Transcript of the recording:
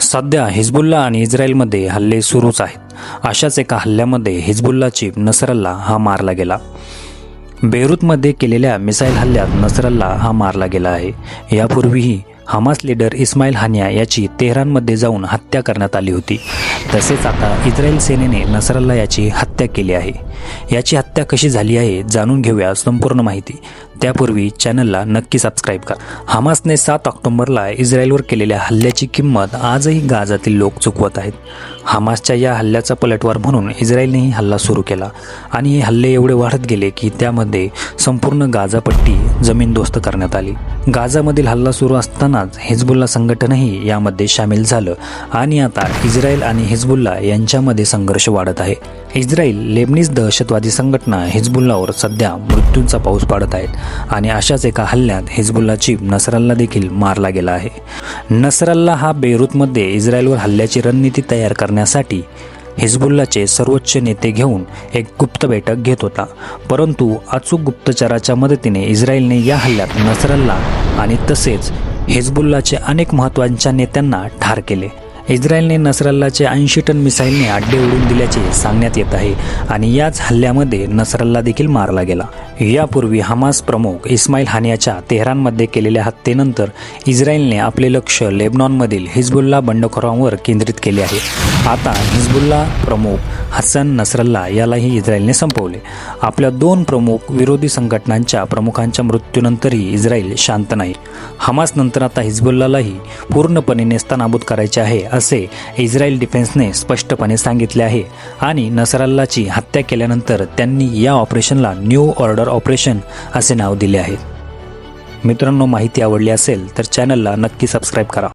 सध्या हिजबुल्ला आणि इस्रायलमध्ये हल्ले सुरूच आहेत. अशाच एका हल्ल्यामध्ये हिजबुल्ला चीफ नसरल्ला हा मारला गेला. बेरूतमध्ये केलेल्या मिसाईल हल्ल्यात नसरल्ला हा मारला गेला आहे. यापूर्वीही हमास लीडर इस्माईल हानिया याची तेहरानमध्ये जाऊन हत्या करण्यात आली होती. तसेच आता इस्रायल सेनेने नसरल्ला याची हत्या केली आहे. याची हत्या कशी झाली आहे जाणून घेऊया संपूर्ण माहिती. त्यापूर्वी चॅनलला नक्की सबस्क्राईब करा. हमासने सात ऑक्टोबरला इस्रायलवर केलेल्या हल्ल्याची किंमत आजही गाजातील लोक चुकवत आहेत. हमासच्या या हल्ल्याचा पलटवार म्हणून इस्रायलनेही हल्ला सुरू केला. आणि हे हल्ले एवढे वाढत गेले की त्यामध्ये संपूर्ण गाजापट्टी जमीनदोस्त करण्यात आली. गाझामधील हल्ला सुरू असतानाच हिजबुल्ला संघटनही यामध्ये सामील झालं. आणि आता इस्रायल आणि हिजबुल्ला यांच्यामध्ये संघर्ष वाढत आहे. इस्रायल लेबनीज दहशतवादी संघटना हिजबुल्लावर सध्या मृत्यूंचा पाऊस पाडत आहेत. आणि अशाच एका हल्ल्यात हिजबुल्ला चीफ नसरल्ला देखील मारला गेला आहे. नसरल्ला हा बेरूतमध्ये इस्रायलवर हल्ल्याची रणनीती तयार करण्यासाठी हिजबुल्लाचे सर्वोच्च नेते घेऊन एक गुप्त बैठक घेत होता. परंतु अचूक गुप्तचराच्या मदतीने इस्रायलने या हल्ल्यात नसरल्ला आणि तसेच हिजबुल्लाचे अनेक महत्त्वाच्या नेत्यांना ठार केले. इस्रायलने नसरल्लाचे ऐंशी टन मिसाईलने अड्डे उडून दिल्याचे सांगण्यात येत आहे आणि याच हल्ल्यामध्ये नसरल्ला देखील मारला गेला. यापूर्वी हमास प्रमुख इस्माईल हानियाच्या तेहरानमध्ये केलेल्या हत्येनंतर इस्रायलने आपले लक्ष लेबनॉनमधील हिजबुल्ला बंडखोरांवर केंद्रित केले आहे. आता हिजबुल्ला प्रमुख हसन नसरल्ला यालाही इस्रायलने संपवले. आपल्या दोन प्रमुख विरोधी संघटनांच्या प्रमुखांच्या मृत्यूनंतरही इस्रायल शांत नाही. हमासनंतर आता हिजबुल्लालाही पूर्णपणे नेस्तानाबूद करायचे आहे असे इस्रायल डिफेन्सने स्पष्टपणे सांगितले आहे. आणि नसरल्लाची हत्या केल्यानंतर त्यांनी या ऑपरेशनला न्यू ऑर्डर ऑपरेशन असे नाव दिले आहे मित्रांनो माहिती आवडली असेल तर चॅनलला नक्की सबस्क्राईब करा.